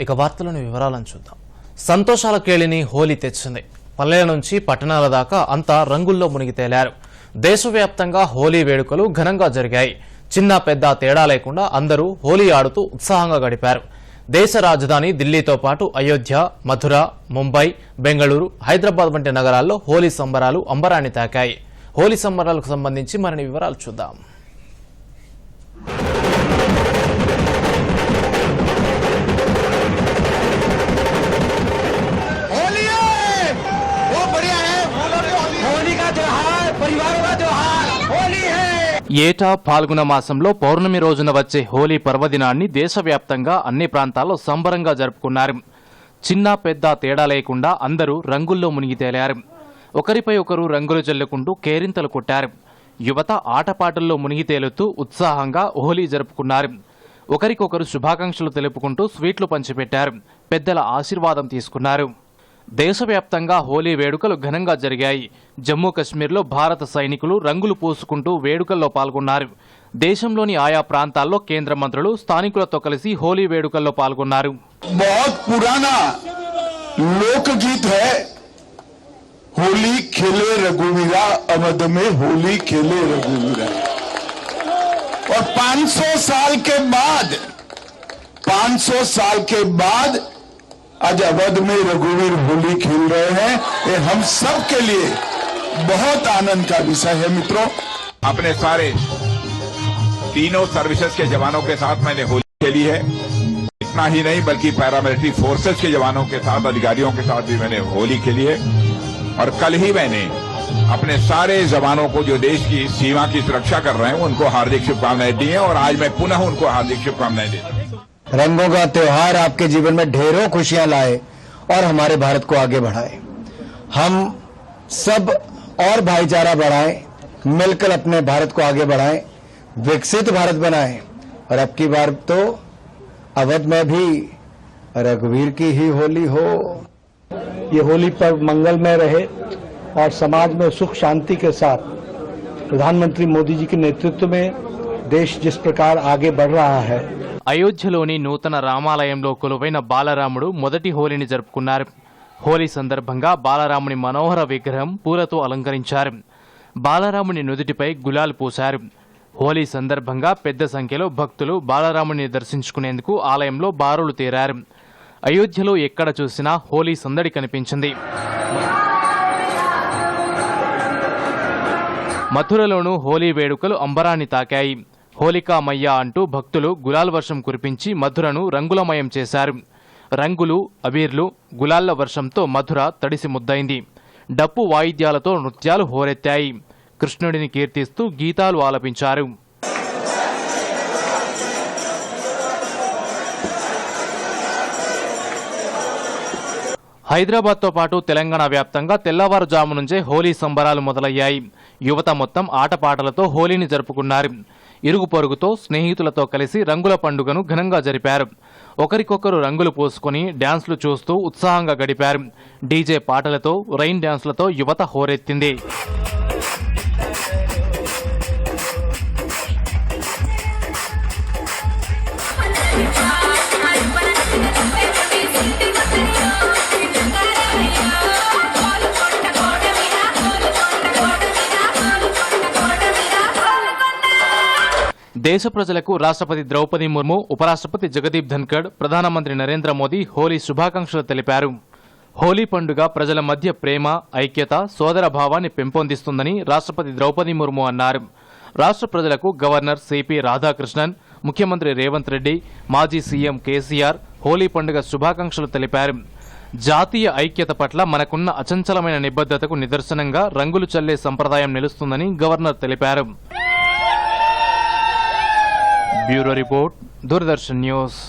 ఇక వార్తలను వివరాలను చూద్దాం. సంతోషాల కేళిని హోలీ తెచ్చింది. పల్లెల నుంచి పట్టణాల దాకా అంతా రంగుల్లో మునిగి తేలారు. దేశవ్యాప్తంగా హోలీ వేడుకలు ఘనంగా జరిగాయి. చిన్న పెద్ద తేడా లేకుండా అందరూ హోలీ ఆడుతూ ఉత్సాహంగా గడిపారు. దేశ రాజధాని ఢిల్లీతో పాటు అయోధ్య మథుర ముంబై బెంగళూరు హైదరాబాద్ వంటి నగరాల్లో హోలీ సంబరాలు అంబరాన్ని తాకాయి. హోలీ సంబరాలకు సంబంధించి మరిన్ని వివరాలు చూద్దాం. ఏటా పాల్గొన మాసంలో పౌర్ణమి రోజున వచ్చే హోలీ పర్వదినాన్ని దేశవ్యాప్తంగా అన్ని ప్రాంతాల్లో సంబరంగా జరుపుకున్నారు. చిన్న పెద్ద తేడా లేకుండా అందరూ రంగుల్లో మునిగి తేలారు. ఒకరిపై ఒకరు రంగులు చల్లుకుంటూ కేరింతలు కొట్టారు. యువత ఆటపాటల్లో మునిగి తేలుతూ ఉత్సాహంగా హోలీ జరుపుకున్నారు. ఒకరికొకరు శుభాకాంక్షలు తెలుపుకుంటూ స్వీట్లు పంచిపెట్టారు. పెద్దల ఆశీర్వాదం తీసుకున్నారు. దేశవ్యాప్తంగా హోలీ వేడుకలు ఘనంగా జరిగాయి జమ్మూ కశ్మీర్లో భారత సైనికులు రంగులు పూసుకుంటూ వేడుకల్లో పాల్గొన్నారు దేశంలోని ఆయా ప్రాంతాల్లో కేంద్ర మంత్రులు స్థానికులతో కలిసి హోలీ వేడుకల్లో పాల్గొన్నారు बहुत पुराना लोकगीत है होली खेले रघुवीरा अवध में होली खेले रघुवीरा और 500 साल के बाद 500 साल के बाद आज अवध में रघुवीर होली खेल रहे हैं। ये हम सब के लिए बहुत आनंद का विषय है, मित्रों। अपने सारे तीनों सर्विसेज़ के जवानों के साथ मैंने होली खेली है। इतना ही नहीं, बल्कि पैरामिलिट्री फोर्सेज के जवानों के साथ, अधिकारियों के साथ भी मैंने होली खेली है। और कल ही मैंने अपने सारे जवानों को जो देश की सीमा की सुरक्षा कर रहे हैं, उनको हार्दिक शुभकामनाएँ दी हैं और आज मैं पुनः उनको हार्दिक शुभकामनाएँ देता हूँ। रंगों का त्योहार आपके जीवन में ढेरों खुशियाँ लाए और हमारे भारत को आगे बढ़ाए। हम सब और भाईचारा बढ़ाएँ, मिलकर अपने भारत को आगे बढ़ाएँ, विकसित भारत बनाएँ। और अब की बार तो अवध में भी रघुवीर की ही होली हो। ये होली पर्व मंगलमय रहे और समाज में सुख शांति के साथ प्रधानमंत्री मोदी जी के नेतृत्व में देश जिस प्रकार आगे बढ़ रहा है అయోధ్యలోని నూతన రామాలయంలో కొలువైన బాలరాముడు మొదటి హోలీని జరుపుకున్నారు. హోలీ సందర్భంగా బాలరాముని మనోహర విగ్రహం పూలతో అలంకరించారు. బాలరాముని నుదుటిపై గులాలు పూశారు. హోలీ సందర్భంగా పెద్ద సంఖ్యలో భక్తులు బాలరాముని దర్శించుకునేందుకు ఆలయంలో బారులు తీరారు. అయోధ్యలో ఎక్కడ చూసినా హోలీ సందడి కనిపించింది. మథురలోనూ హోలీ వేడుకలు అంబరాన్ని తాకాయి. హోలికామయ్య అంటూ భక్తులు గులాల్ వర్షం కురిపించి మధురను రంగులమయం చేశారు. రంగులు అబీర్లు గులాళ్ళ వర్షంతో మధుర తడిసి ముద్దైంది. డప్పు వాయిద్యాలతో నృత్యాలు హోరెత్తాయి. కృష్ణుడిని కీర్తిస్తూ గీతాలు ఆలపించారు. హైదరాబాద్తో పాటు తెలంగాణ వ్యాప్తంగా తెల్లవారుజాము నుంచే హోలీ సంబరాలు మొదలయ్యాయి. యువత మొత్తం ఆటపాటలతో హోలీని జరుపుకున్నారు. ఇరుగు పొరుగుతో స్నేహితులతో కలిసి రంగుల పండుగను ఘనంగా జరిపారు. ఒకరికొకరు రంగులు పోసుకొని డ్యాన్స్లు చూస్తూ ఉత్సాహంగా గడిపారు. డీజే పాటలతో రైన్ డ్యాన్స్లతో యువత హోరెత్తింది. దేశ ప్రజలకు రాష్ట్రపతి ద్రౌపది ముర్ము ఉపరాష్ట్రపతి జగదీప్ ధన్కడ్ ప్రధానమంత్రి నరేంద్ర మోదీ హోలీ శుభాకాంక్షలు తెలిపారు. హోలీ పండుగ ప్రజల మధ్య ప్రేమ ఐక్యత సోదర భావాన్ని పెంపొందిస్తుందని రాష్ట్రపతి ద్రౌపది ముర్ము అన్నారు. రాష్ట్ర ప్రజలకు గవర్నర్ సిపి రాధాకృష్ణన్ ముఖ్యమంత్రి రేవంత్ రెడ్డి మాజీ సీఎం కేసీఆర్ హోలీ పండుగ శుభాకాంక్షలు తెలిపారు. జాతీయ ఐక్యత పట్ల మనకున్న అచంచలమైన నిబద్ధతకు నిదర్శనంగా రంగులు చల్లే సంప్రదాయం నిలుస్తుందని గవర్నర్ తెలిపారు. Bureau Report, Doordarshan News.